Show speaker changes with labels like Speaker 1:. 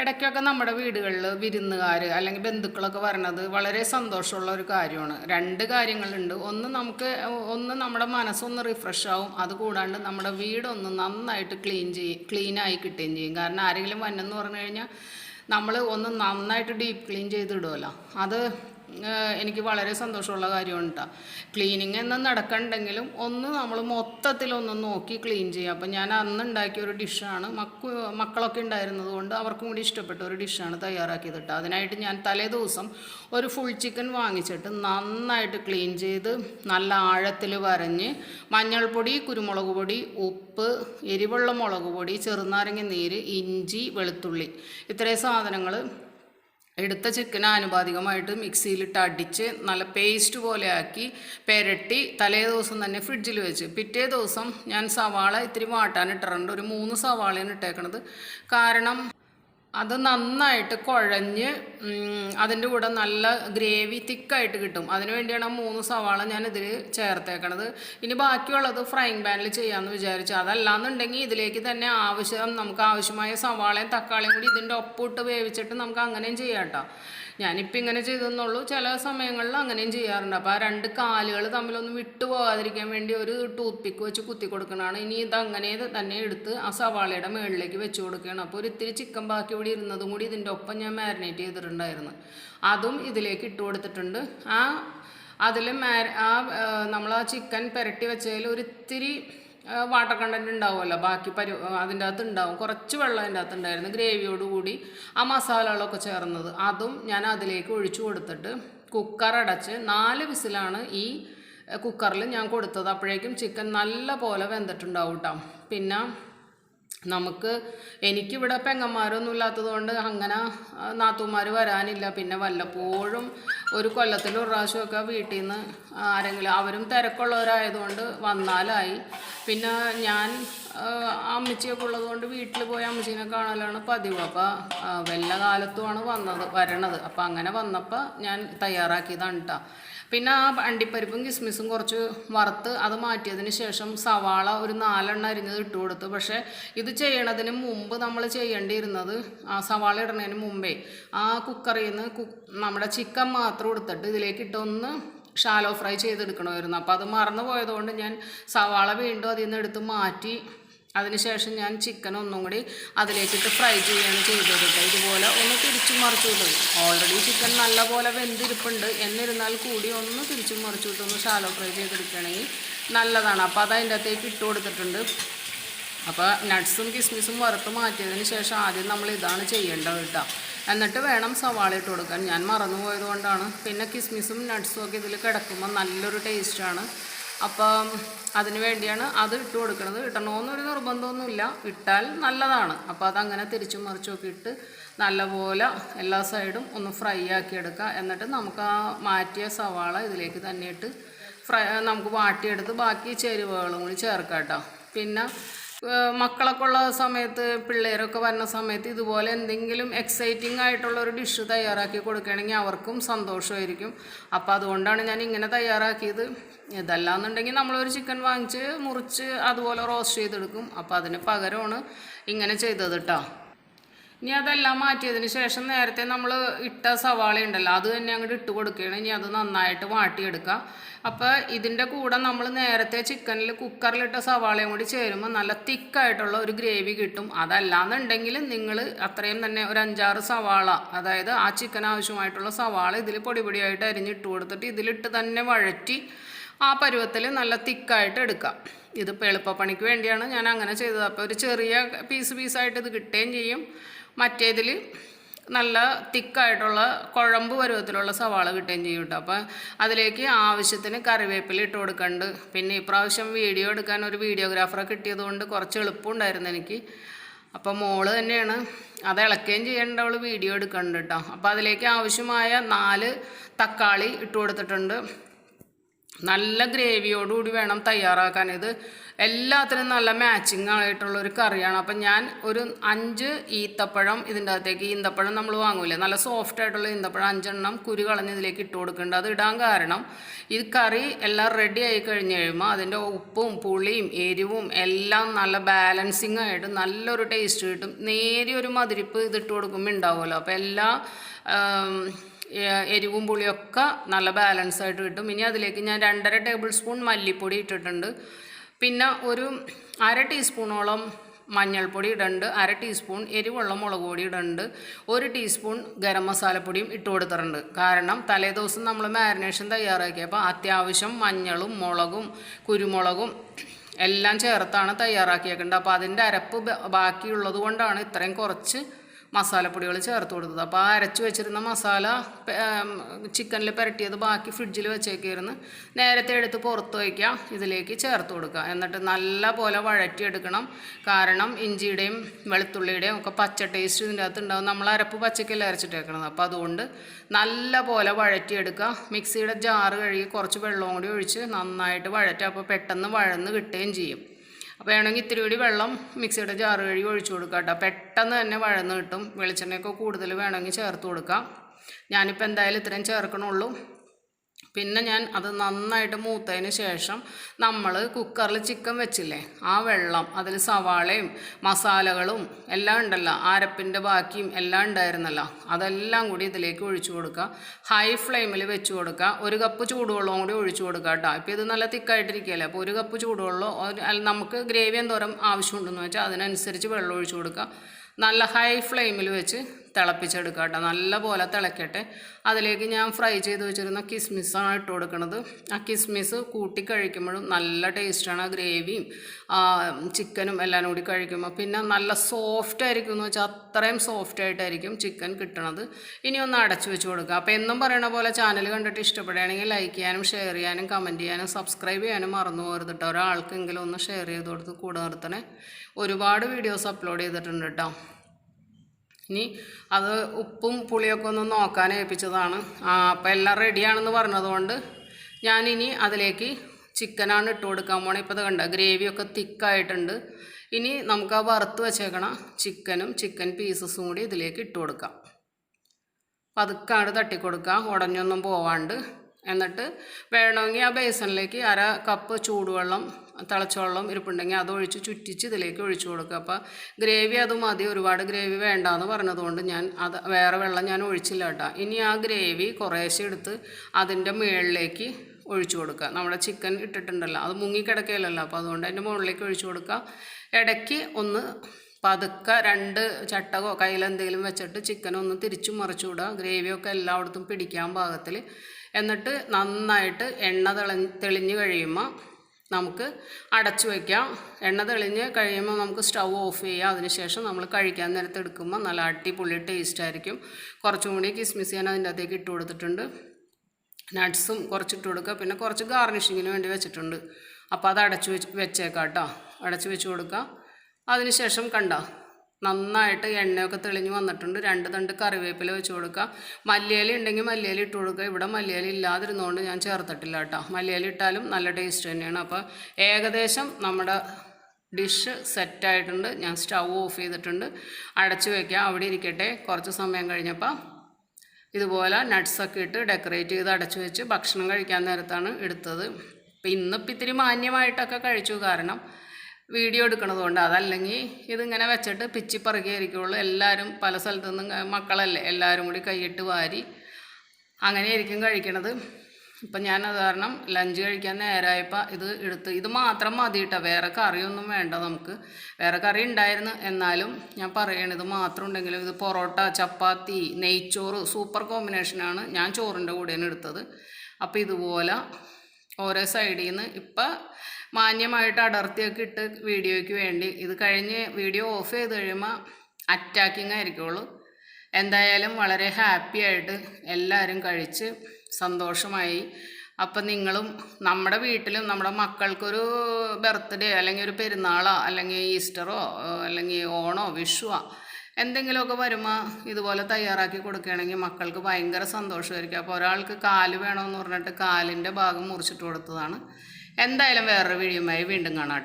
Speaker 1: ഇടയ്ക്കൊക്കെ നമ്മുടെ വീടുകളിൽ വിരുന്നുകാർ അല്ലെങ്കിൽ ബന്ധുക്കളൊക്കെ വരണത് വളരെ സന്തോഷമുള്ള ഒരു കാര്യമാണ്. രണ്ട് കാര്യങ്ങളുണ്ട്. ഒന്ന് നമുക്ക് ഒന്ന് നമ്മുടെ മനസ്സൊന്ന് റിഫ്രഷ് ആവും. അതുകൂടാണ്ട് നമ്മുടെ വീടൊന്ന് നന്നായിട്ട് ക്ലീൻ ചെയ്യും ക്ലീനായി കിട്ടുകയും ചെയ്യും. കാരണം ആരെങ്കിലും വന്നെന്ന് പറഞ്ഞു കഴിഞ്ഞാൽ നമ്മൾ ഒന്ന് നന്നായിട്ട് ഡീപ്പ് ക്ലീൻ ചെയ്തിടുമല്ലോ അത് എനിക്ക് വളരെ സന്തോഷമുള്ള കാര്യമാണ് കേട്ടോ ക്ലീനിങ് എന്ന് നടക്കണ്ടെങ്കിലും ഒന്ന് നമ്മൾ മൊത്തത്തിലൊന്ന് നോക്കി ക്ലീൻ ചെയ്യുക. അപ്പം ഞാൻ അന്ന് ഉണ്ടാക്കിയ ഒരു ഡിഷാണ് മക്കു മക്കളൊക്കെ ഉണ്ടായിരുന്നത് കൊണ്ട് അവർക്കും കൂടി ഇഷ്ടപ്പെട്ട ഒരു ഡിഷാണ് തയ്യാറാക്കിയത് കേട്ടോ അതിനായിട്ട് ഞാൻ തലേ ദിവസം ഒരു ഫുൾ ചിക്കൻ വാങ്ങിച്ചിട്ട് നന്നായിട്ട് ക്ലീൻ ചെയ്ത് നല്ല ആഴത്തിൽ വരഞ്ഞ് മഞ്ഞൾപ്പൊടി കുരുമുളക് പൊടി ഉപ്പ് എരിവുള്ള മുളക് പൊടി ചെറുനാരങ്ങ നീര് ഇഞ്ചി വെളുത്തുള്ളി. ഇത്രയും സാധനങ്ങൾ എടുത്ത ചിക്കൻ ആനുപാതികമായിട്ട് മിക്സിയിലിട്ട് അടിച്ച് നല്ല പേസ്റ്റ് പോലെ ആക്കി പെരട്ടി തലേ ദിവസം തന്നെ ഫ്രിഡ്ജിൽ വെച്ച്. പിറ്റേ ദിവസം ഞാൻ സവാള ഇത്തിരി വാട്ടാൻ ഇട്ടിട്ടുണ്ട് ഒരു മൂന്ന് സവാളയാണ് ഇട്ടേക്കണത്. കാരണം അത് നന്നായിട്ട് കുഴഞ്ഞ് അതിന്റെ കൂടെ നല്ല ഗ്രേവി തിക്കായിട്ട് കിട്ടും. അതിന് വേണ്ടിയാണ് ആ മൂന്ന് സവാള ഞാൻ ഇതിൽ ചേർത്തേക്കണത്. ഇനി ബാക്കിയുള്ളത് ഫ്രൈങ് പാനിൽ ചെയ്യാമെന്ന് വിചാരിച്ചു. അതല്ലാന്നുണ്ടെങ്കിൽ ഇതിലേക്ക് തന്നെ ആവശ്യം നമുക്ക് ആവശ്യമായ സവാളയും തക്കാളിയും കൂടി ഇതിന്റെ ഒപ്പിട്ട് വേവിച്ചിട്ട് നമുക്ക് അങ്ങനെയും ചെയ്യാം കേട്ടോ. ഞാനിപ്പോൾ ഇങ്ങനെ ചെയ്തെന്നുള്ളൂ. ചില സമയങ്ങളിൽ അങ്ങനെയും ചെയ്യാറുണ്ട്. അപ്പോൾ ആ രണ്ട് കാലുകൾ തമ്മിലൊന്നും വിട്ടു പോകാതിരിക്കാൻ വേണ്ടി ഒരു ടൂത്ത് പിക്ക് വെച്ച് കുത്തി കൊടുക്കണതാണ്. ഇനി ഇത് അങ്ങനെ തന്നെ എടുത്ത് ആ സവാളയുടെ മുകളിലേക്ക് വെച്ച് കൊടുക്കുകയാണ്. അപ്പോൾ ഒരു ഇത്തിരി ചിക്കൻ ബാക്കി ഇവിടെ ഇരുന്നതും കൂടി ഇതിന്റെ ഒപ്പം ഞാൻ മാരിനേറ്റ് ചെയ്തിട്ടുണ്ടായിരുന്നു. അതും ഇതിലേക്ക് ഇട്ട് കൊടുത്തിട്ടുണ്ട്. ആ അതിൽ മാ ആ നമ്മൾ ആ ചിക്കൻ പുരട്ടി വെച്ചതിൽ ഒരു ഇത്തിരി വാട്ടർ കണ്ടന്റ് ഉണ്ടാവുമല്ലോ. ബാക്കി പരി അതിന്റെ അകത്ത് ഉണ്ടാവും. കുറച്ച് വെള്ളം അതിന്റെ അകത്ത് ഉണ്ടായിരുന്നു. ഗ്രേവിയോടുകൂടി ആ മസാലകളൊക്കെ ചേർന്നത്. അതും ഞാൻ അതിലേക്ക് ഒഴിച്ചു കൊടുത്തിട്ട് കുക്കർ അടച്ച് നാല് വിസിലാണ് ഈ കുക്കറിൽ ഞാൻ കൊടുത്തത്. അപ്പോഴേക്കും ചിക്കൻ നല്ല പോലെ വെന്തിട്ടുണ്ടാവും കേട്ടോ പിന്നെ നമുക്ക് എനിക്കിവിടെ പെങ്ങന്മാരൊന്നും ഇല്ലാത്തത് കൊണ്ട് അങ്ങനെ നാത്തൂമാർ വരാനില്ല. പിന്നെ വല്ലപ്പോഴും ഒരു കൊല്ലത്തിൽ ഒരു പ്രാവശ്യമൊക്കെ വീട്ടിൽ നിന്ന് ആരെങ്കിലും അവരും തിരക്കുള്ളവരായതുകൊണ്ട് വന്നാലായി. പിന്നെ ഞാൻ അമ്മച്ചിയൊക്കെ ഉള്ളതുകൊണ്ട് വീട്ടിൽ പോയി അമ്മച്ചീനെ കാണലാണ് പതിവ്. അപ്പോൾ വല്ല കാലത്തുമാണ് വന്നത് വരണത്. അപ്പോൾ അങ്ങനെ വന്നപ്പോൾ ഞാൻ തയ്യാറാക്കിയതാണ് കേട്ടോ പിന്നെ ആ അണ്ടിപ്പരിപ്പും കിസ്മിസും കുറച്ച് വറുത്ത് അത് മാറ്റിയതിന് ശേഷം സവാള ഒരു നാലെണ്ണ അരിഞ്ഞത് ഇട്ട് കൊടുത്തു. പക്ഷേ ഇത് ചെയ്യണതിന് മുമ്പ് നമ്മൾ ചെയ്യേണ്ടിയിരുന്നത് ആ സവാള ഇടുന്നതിന് മുമ്പേ ആ കുക്കറിൽ നിന്ന് നമ്മുടെ ചിക്കൻ മാത്രം എടുത്തിട്ട് ഇതിലേക്ക് ഇട്ടൊന്ന് ഷാലോ ഫ്രൈ ചെയ്തെടുക്കണമായിരുന്നു. അപ്പോൾ അത് മറന്നു പോയതുകൊണ്ട് ഞാൻ സവാള വീണ്ടും അതിൽ നിന്ന് എടുത്ത് മാറ്റി അതിനുശേഷം ഞാൻ ചിക്കൻ ഒന്നും കൂടി അതിലേക്കിട്ട് ഫ്രൈ ചെയ്യുകയാണ് ചെയ്തത് ഇതുപോലെ ഒന്ന് തിരിച്ചു മറിച്ചു വിട്ടത് ഓൾറെഡി ചിക്കൻ നല്ലപോലെ വെന്തിരിപ്പുണ്ട്. എന്നിരുന്നാൽ കൂടി ഒന്ന് തിരിച്ചു മറിച്ചു വിട്ട്. ഒന്ന് ഷാലോ ഫ്രൈ ചെയ്തെടുക്കുകയാണെങ്കിൽ നല്ലതാണ്. അപ്പോൾ അത് അതിന്റെ അകത്തേക്ക് ഇട്ട് കൊടുത്തിട്ടുണ്ട്. അപ്പോൾ നട്ട്സും കിസ്മിസും വറുത്ത് മാറ്റിയതിന് ശേഷം ആദ്യം നമ്മൾ ഇതാണ് ചെയ്യേണ്ടത് കേട്ടോ എന്നിട്ട് വേണം സവാള ഇട്ട് കൊടുക്കാൻ. ഞാൻ മറന്നു പോയതുകൊണ്ടാണ് പിന്നെ കിസ്മിസും നട്ട്സും ഒക്കെ ഇതിൽ കിടക്കുമ്പോൾ നല്ലൊരു ടേസ്റ്റാണ് അപ്പം അതിന് വേണ്ടിയാണ് അത് ഇട്ട് കൊടുക്കുന്നത് ഇടണമെന്നൊരു നിർബന്ധമൊന്നുമില്ല. ഇട്ടാൽ നല്ലതാണ്. അപ്പോൾ അതങ്ങനെ തിരിച്ചും മറിച്ചുമൊക്കെ ഇട്ട് നല്ലപോലെ എല്ലാ സൈഡും ഒന്ന് ഫ്രൈ ആക്കി എടുക്കുക. എന്നിട്ട് നമുക്ക് ആ മാറ്റിയ സവാള ഇതിലേക്ക് തന്നെ ഇട്ട് ഫ്രൈ നമുക്ക് വാട്ടിയെടുത്ത് ബാക്കി ചേരുവകളും കൂടി ചേർക്കാം കേട്ടോ. പിന്നെ മക്കളൊക്കെ ഉള്ള സമയത്ത് പിള്ളേരൊക്കെ വരുന്ന സമയത്ത് ഇതുപോലെ എന്തെങ്കിലും എക്സൈറ്റിംഗ് ആയിട്ടുള്ള ഒരു ഡിഷ് തയ്യാറാക്കി കൊടുക്കുകയാണെങ്കിൽ അവർക്കും സന്തോഷമായിരിക്കും. അപ്പോൾ അതുകൊണ്ടാണ് ഞാൻ ഇങ്ങനെ തയ്യാറാക്കിയത്. ഇതല്ലാന്നുണ്ടെങ്കിൽ നമ്മളൊരു ചിക്കൻ വാങ്ങിച്ച് മുറിച്ച് അതുപോലെ റോസ്റ്റ് ചെയ്തെടുക്കും. അപ്പോൾ അതിന് പകരമാണ് ഇങ്ങനെ ചെയ്തത് കേട്ടോ ഇനി അതെല്ലാം മാറ്റിയതിന് ശേഷം നേരത്തെ നമ്മൾ ഇട്ട സവാള ഉണ്ടല്ലോ അത് തന്നെ അങ്ങോട്ട് ഇട്ട് കൊടുക്കുകയാണ്. ഇനി അത് നന്നായിട്ട് വാട്ടിയെടുക്കുക. അപ്പോൾ ഇതിന്റെ കൂടെ നമ്മൾ നേരത്തെ ചിക്കനിൽ കുക്കറിലിട്ട സവാളയും കൂടി ചേരുമ്പോൾ നല്ല തിക്കായിട്ടുള്ള ഒരു ഗ്രേവി കിട്ടും. അതല്ലാന്നുണ്ടെങ്കിൽ നിങ്ങൾ അത്രയും തന്നെ ഒരു അഞ്ചാറ് സവാള അതായത് ആ ചിക്കൻ ആവശ്യമായിട്ടുള്ള സവാള ഇതിൽ പൊടി പൊടിയായിട്ട് അരിഞ്ഞിട്ട് കൊടുത്തിട്ട് ഇതിലിട്ട് തന്നെ വഴറ്റി ആ പരുവത്തിൽ നല്ല തിക്കായിട്ട് എടുക്കാം ഇതിപ്പോൾ എളുപ്പപ്പണിക്ക് വേണ്ടിയാണ് ഞാൻ അങ്ങനെ ചെയ്തത്. അപ്പോൾ ഒരു ചെറിയ പീസ് പീസായിട്ട് ഇത് കിട്ടുകയും ചെയ്യും. മറ്റേതിൽ നല്ല തിക്കായിട്ടുള്ള കുഴമ്പ് പരുവത്തിലുള്ള സവാള കിട്ടുകയും ചെയ്യും കേട്ടോ. അപ്പം അതിലേക്ക് ആവശ്യത്തിന് കറിവേപ്പില ഇട്ട് കൊടുക്കുന്നുണ്ട് പിന്നെ ഇപ്രാവശ്യം വീഡിയോ എടുക്കാൻ ഒരു വീഡിയോഗ്രാഫറെ കിട്ടിയത് കൊണ്ട് കുറച്ച് എളുപ്പമുണ്ടായിരുന്നു എനിക്ക്. അപ്പം മോൾ തന്നെയാണ് അത് ഇളക്കുകയും ചെയ്യേണ്ട അവൾ വീഡിയോ എടുക്കുന്നുണ്ട് കേട്ടോ. അപ്പോൾ അതിലേക്ക് ആവശ്യമായ നാല് തക്കാളി ഇട്ട് കൊടുത്തിട്ടുണ്ട്. നല്ല ഗ്രേവിയോടുകൂടി വേണം തയ്യാറാക്കാൻ. ഇത് എല്ലാത്തിനും നല്ല മാച്ചിങ് ആയിട്ടുള്ള ഒരു കറിയാണ്. അപ്പം ഞാൻ ഒരു അഞ്ച് ഈത്തപ്പഴം ഇതിന്റെ അകത്തേക്ക് ഈന്തപ്പഴം നമ്മൾ വാങ്ങൂലേ? നല്ല സോഫ്റ്റ് ആയിട്ടുള്ള ഈന്തപ്പഴം അഞ്ചെണ്ണം കുരു കളഞ്ഞ് ഇതിലേക്ക് ഇട്ട് കൊടുക്കേണ്ട. അത് ഇടാൻ കാരണം ഈ കറി എല്ലാം റെഡി ആയി കഴിഞ്ഞ് കഴിയുമ്പോൾ അതിന്റെ ഉപ്പും പുളിയും എരിവും എല്ലാം നല്ല ബാലൻസിങ് ആയിട്ട് നല്ലൊരു ടേസ്റ്റ് കിട്ടും. നേരിയൊരു മതിരിപ്പ് ഇതിട്ട് കൊടുക്കുമ്പോൾ ഉണ്ടാവുമല്ലോ. അപ്പോൾ എല്ലാ എരിവും പുളിയൊക്കെ നല്ല ബാലൻസ് ആയിട്ട് കിട്ടും. ഇനി അതിലേക്ക് ഞാൻ രണ്ടര ടേബിൾ സ്പൂൺ മല്ലിപ്പൊടി ഇട്ടിട്ടുണ്ട്. പിന്നെ ഒരു അര ടീസ്പൂണോളം മഞ്ഞൾപ്പൊടി ഇടുന്നുണ്ട് അര ടീസ്പൂൺ എരിവുള്ള മുളക് പൊടി ഇടുന്നുണ്ട് ഒരു ടീസ്പൂൺ ഗരം മസാലപ്പൊടിയും ഇട്ട് കൊടുത്തിട്ടുണ്ട്. കാരണം തലേദിവസം നമ്മൾ മാരിനേഷൻ തയ്യാറാക്കിയപ്പോൾ അത്യാവശ്യം മഞ്ഞളും മുളകും കുരുമുളകും എല്ലാം ചേർത്താണ് തയ്യാറാക്കിയേക്കേണ്ടത്. അപ്പോൾ അതിന്റെ അരപ്പ് ബാക്കിയുള്ളത് കൊണ്ടാണ് ഇത്രയും കുറച്ച് മസാലപ്പൊടികൾ ചേർത്ത് കൊടുത്തത്. അപ്പോൾ അരച്ച് വെച്ചിരുന്ന മസാല ചിക്കനിൽ പുരട്ടിയത് ബാക്കി ഫ്രിഡ്ജിൽ വെച്ചേക്കായിരുന്നു. നേരത്തെ എടുത്ത് പുറത്ത് വയ്ക്കുക ഇതിലേക്ക് ചേർത്ത് കൊടുക്കുക. എന്നിട്ട് നല്ല പോലെ വഴറ്റിയെടുക്കണം. കാരണം ഇഞ്ചിയുടെയും വെളുത്തുള്ളിയുടെയും ഒക്കെ പച്ച ടേസ്റ്റ് ഇതിന്റെ അകത്ത് ഉണ്ടാവും. നമ്മൾ അരപ്പ് പച്ചക്കല്ല അരച്ചിട്ടേക്കണത്. അപ്പോൾ അതുകൊണ്ട് നല്ല പോലെ വഴറ്റിയെടുക്കുക. മിക്സിയുടെ ജാറ് കഴുകി കുറച്ച് വെള്ളവും കൂടി ഒഴിച്ച് നന്നായിട്ട് വഴറ്റുക. അപ്പോൾ പെട്ടെന്ന് വഴന്ന് കിട്ടുകയും ചെയ്യും. അപ്പോൾ വേണമെങ്കിൽ ഇത്തിരി കൂടി വെള്ളം മിക്സിയുടെ ജാറ് കഴുകി ഒഴിച്ചു കൊടുക്കുക കേട്ടോ. പെട്ടെന്ന് തന്നെ വഴന്ന് കിട്ടും. വെളിച്ചെണ്ണയൊക്കെ കൂടുതൽ വേണമെങ്കിൽ ചേർത്ത് കൊടുക്കാം. ഞാനിപ്പോൾ എന്തായാലും ഇത്രയും ചേർക്കണുള്ളൂ. പിന്നെ ഞാൻ അത് നന്നായിട്ട് മൂത്തതിന് ശേഷം നമ്മൾ കുക്കറിൽ ചിക്കൻ വെച്ചില്ലേ ആ വെള്ളം അതിൽ സവാളയും മസാലകളും എല്ലാം ഉണ്ടല്ലോ ആരപ്പിന്റെ ബാക്കിയും എല്ലാം ഉണ്ടായിരുന്നല്ലോ. അതെല്ലാം കൂടി ഇതിലേക്ക് ഒഴിച്ചു കൊടുക്കുക. ഹൈ ഫ്ലെയിമിൽ വെച്ച് കൊടുക്കുക. ഒരു കപ്പ് ചൂടുവെള്ളവും കൂടി ഒഴിച്ചു കൊടുക്കുക കേട്ടോ. ഇപ്പോൾ ഇത് നല്ല തിക്കായിട്ടിരിക്കുകയല്ലേ? അപ്പോൾ ഒരു കപ്പ് ചൂടുവെള്ളം നമുക്ക് ഗ്രേവി എന്തോരം ആവശ്യമുണ്ടെന്ന് വെച്ചാൽ അതിനനുസരിച്ച് വെള്ളം ഒഴിച്ചു കൊടുക്കുക. നല്ല ഹൈ ഫ്ലെയിമിൽ വെച്ച് തിളപ്പിച്ചെടുക്കുക കേട്ടോ. നല്ല പോലെ തിളക്കട്ടെ. അതിലേക്ക് ഞാൻ ഫ്രൈ ചെയ്ത് വെച്ചിരുന്ന കിസ്മിസാണ് ഇട്ട് കൊടുക്കുന്നത് ആ കിസ്മിസ് കൂട്ടി കഴിക്കുമ്പോഴും നല്ല ടേസ്റ്റാണ്. ആ ഗ്രേവിയും ചിക്കനും എല്ലാം കൂടി കഴിക്കുമ്പോൾ പിന്നെ നല്ല സോഫ്റ്റ് ആയിരിക്കും എന്ന് വെച്ചാൽ അത്രയും സോഫ്റ്റ് ആയിട്ടായിരിക്കും ചിക്കൻ കിട്ടണത്. ഇനി ഒന്ന് അടച്ചു വെച്ച് കൊടുക്കുക. അപ്പോൾ എന്നും പറയണ പോലെ ചാനൽ കണ്ടിട്ട് ഇഷ്ടപ്പെടുകയാണെങ്കിൽ ലൈക്ക് ചെയ്യാനും ഷെയർ ചെയ്യാനും കമന്റ് ചെയ്യാനും സബ്സ്ക്രൈബ് ചെയ്യാനും മറന്നു പോകരുത് കേട്ടോ. ഒരാൾക്കെങ്കിലും ഒന്ന് ഷെയർ ചെയ്ത് കൊടുത്ത് കൂടെ നിർത്തണേ. ഒരുപാട് വീഡിയോസ് അപ്ലോഡ് ചെയ്തിട്ടുണ്ട് കേട്ടോ. ഇനി അത് ഉപ്പും പുളിയൊക്കെ ഒന്ന് നോക്കാൻ ഏൽപ്പിച്ചതാണ്. അപ്പോൾ എല്ലാം റെഡിയാണെന്ന് പറഞ്ഞതുകൊണ്ട് ഞാനിനി അതിലേക്ക് ചിക്കനാണ് ഇട്ട് കൊടുക്കാൻ പോണേ. ഇപ്പോൾ ഇത് കണ്ട ഗ്രേവിയൊക്കെ തിക്കായിട്ടുണ്ട്. ഇനി നമുക്ക് ആ വറുത്ത് വെച്ചേക്കണ ചിക്കനും ചിക്കൻ പീസസും കൂടി ഇതിലേക്ക് ഇട്ട് കൊടുക്കാം. പതുക്കാണ്ട് തട്ടിക്കൊടുക്കുക ഉടഞ്ഞൊന്നും പോവാണ്ട്. എന്നിട്ട് വേണമെങ്കിൽ ആ ബേസണിലേക്ക് അര കപ്പ് ചൂടുവെള്ളം തിളച്ചവെള്ളം ഇരിപ്പുണ്ടെങ്കിൽ അത് ഒഴിച്ച് ചുറ്റിച്ച് ഇതിലേക്ക് ഒഴിച്ചു കൊടുക്കുക. അപ്പോൾ ഗ്രേവി അത് മതി ഒരുപാട് ഗ്രേവി വേണ്ടാന്ന് പറഞ്ഞതുകൊണ്ട് ഞാൻ അത് വേറെ വെള്ളം ഞാൻ ഒഴിച്ചില്ല കേട്ടോ. ഇനി ആ ഗ്രേവി കുറേശ്ശെ എടുത്ത് അതിന്റെ മുകളിലേക്ക് ഒഴിച്ചു കൊടുക്കുക. നമ്മുടെ ചിക്കൻ ഇട്ടിട്ടുണ്ടല്ലോ അത് മുങ്ങിക്കിടക്കുകയല്ലല്ലോ അപ്പോൾ അതുകൊണ്ട് അതിന്റെ മുകളിലേക്ക് ഒഴിച്ചു കൊടുക്കുക. ഇടയ്ക്ക് ഒന്ന് പതുക്കെ രണ്ട് ചട്ടകോ കയ്യിലെന്തെങ്കിലും വെച്ചിട്ട് ചിക്കൻ ഒന്ന് തിരിച്ചും മറിച്ചു വിടുക ഗ്രേവിയൊക്കെ എല്ലായിടത്തും പിടിക്കാൻ പാകത്തിൽ എന്നിട്ട് നന്നായിട്ട് എണ്ണ തെളി തെളിഞ്ഞ് കഴിയുമ്പോൾ നമുക്ക് അടച്ചു വയ്ക്കാം എണ്ണ തെളിഞ്ഞ് കഴിയുമ്പോൾ നമുക്ക് സ്റ്റൗ ഓഫ് ചെയ്യാം. അതിനുശേഷം നമ്മൾ കഴിക്കാൻ നേരത്തെ എടുക്കുമ്പോൾ നല്ല അടിപൊളി ടേസ്റ്റ് ആയിരിക്കും. കുറച്ചും കൂടി കിസ്മിസ് ഞാൻ അതിന്റെ അകത്തേക്ക് ഇട്ട് കൊടുത്തിട്ടുണ്ട്. നട്ട്സും കുറച്ചിട്ട് കൊടുക്കുക. പിന്നെ കുറച്ച് ഗാർണിഷിങ്ങിന് വേണ്ടി വെച്ചിട്ടുണ്ട്. അപ്പോൾ അത് അടച്ചു വെച്ച് വെച്ചേക്കാം കേട്ടോ. അടച്ചു വെച്ച് കൊടുക്കുക. അതിനുശേഷം കണ്ട? നന്നായിട്ട് എണ്ണയൊക്കെ തെളിഞ്ഞ് വന്നിട്ടുണ്ട്. രണ്ട് തണ്ട് കറിവേപ്പില വെച്ച് കൊടുക്കുക. മല്ലിയില ഉണ്ടെങ്കിൽ മല്ലിയില ഇട്ട് കൊടുക്കുക. ഇവിടെ മല്ലിയില ഇല്ലാതിരുന്നുകൊണ്ട് ഞാൻ ചേർത്തിട്ടില്ല കേട്ടോ. മല്ലിയില ഇട്ടാലും നല്ല ടേസ്റ്റ് തന്നെയാണ്. അപ്പോൾ ഏകദേശം നമ്മുടെ ഡിഷ് സെറ്റായിട്ടുണ്ട് ഞാൻ സ്റ്റൗ ഓഫ് ചെയ്തിട്ടുണ്ട്. അടച്ചു വയ്ക്കുക അവിടെ ഇരിക്കട്ടെ. കുറച്ച് സമയം കഴിഞ്ഞപ്പോൾ ഇതുപോലെ നട്ട്സൊക്കെ ഇട്ട് ഡെക്കറേറ്റ് ചെയ്ത് അടച്ചു വെച്ച് ഭക്ഷണം കഴിക്കാൻ നേരത്താണ് എടുത്തത്. ഇപ്പം ഇന്നിപ്പോൾ ഇത്തിരി മാന്യമായിട്ടൊക്കെ കഴിച്ചു. കാരണം വീഡിയോ എടുക്കണത് കൊണ്ട് അതല്ലെങ്കിൽ ഇതിങ്ങനെ വെച്ചിട്ട് പിച്ചി പറകിയായിരിക്കുള്ളൂ എല്ലാവരും പല സ്ഥലത്തു നിന്നും മക്കളല്ലേ എല്ലാവരും കൂടി കൈയിട്ട് വാരി അങ്ങനെയായിരിക്കും കഴിക്കണത്. ഇപ്പം ഞാൻ അത് കാരണം ലഞ്ച് കഴിക്കാൻ നേരമായപ്പോൾ ഇത് എടുത്ത് ഇത് മാത്രം മതി കേട്ടോ വേറെ കറിയൊന്നും വേണ്ട നമുക്ക്. വേറെ കറി ഉണ്ടായിരുന്നു എന്നാലും ഞാൻ പറയണത് ഇത് മാത്രം ഉണ്ടെങ്കിലും ഇത് പൊറോട്ട ചപ്പാത്തി നെയ്ച്ചോറ് സൂപ്പർ കോമ്പിനേഷനാണ് ഞാൻ ചോറിന്റെ കൂടെയാണ് എടുത്തത്. അപ്പോൾ ഇതുപോലെ ഓരോ സൈഡിൽ നിന്ന് ഇപ്പം മാന്യമായിട്ട് അടർത്തിയൊക്കെ ഇട്ട് വീഡിയോയ്ക്ക് വേണ്ടി. ഇത് കഴിഞ്ഞ് വീഡിയോ ഓഫ് ചെയ്ത് കഴിയുമ്പോൾ അറ്റാക്കിങ് ആയിരിക്കുള്ളൂ. എന്തായാലും വളരെ ഹാപ്പി ആയിട്ട് എല്ലാവരും കഴിച്ച് സന്തോഷമായി. അപ്പം നിങ്ങളും നമ്മുടെ വീട്ടിലും നമ്മുടെ മക്കൾക്കൊരു ബർത്ത്ഡേ അല്ലെങ്കിൽ ഒരു പെരുന്നാളോ അല്ലെങ്കിൽ ഈസ്റ്ററോ അല്ലെങ്കിൽ ഓണോ വിഷുവോ എന്തെങ്കിലുമൊക്കെ വരുമ്പോൾ ഇതുപോലെ തയ്യാറാക്കി കൊടുക്കുകയാണെങ്കിൽ മക്കൾക്ക് ഭയങ്കര സന്തോഷമായിരിക്കും. അപ്പോൾ ഒരാൾക്ക് കാൽ വേണമെന്ന് പറഞ്ഞിട്ട് കാലിന്റെ ഭാഗം മുറിച്ചിട്ട് കൊടുത്തതാണ്. എന്തായാലും വേറൊരു വീഡിയോമായി വീണ്ടും കാണാം